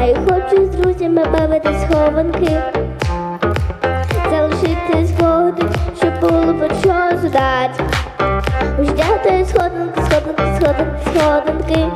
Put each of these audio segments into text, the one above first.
А я хочу з друзями бавити схованки Залишити згоди, щоб було про що згадати Ждати сходинки, сходинки, сходинки, сходинки.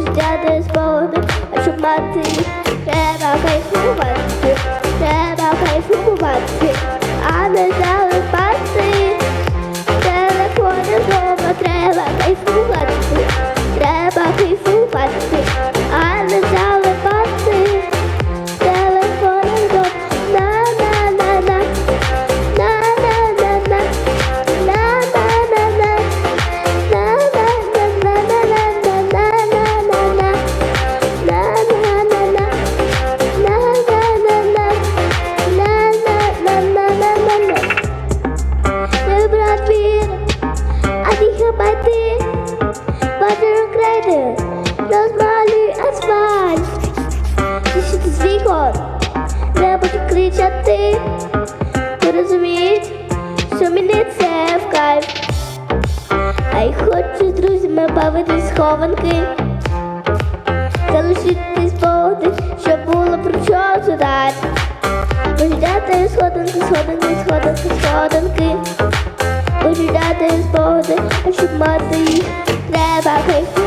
Ждати спогади, а щоб мати їх, треба кайфувати, треба кайфувати, Не будь кричати, розуміють, що мені це в кайф. А й хочу з друзями бавити схованки. Залишити спогади, щоб було про що згадати. Пожидати сходинки, сходинки, сходинки, сходинки. Пожидати спогади, а щоб мати їх, треба кайфувати,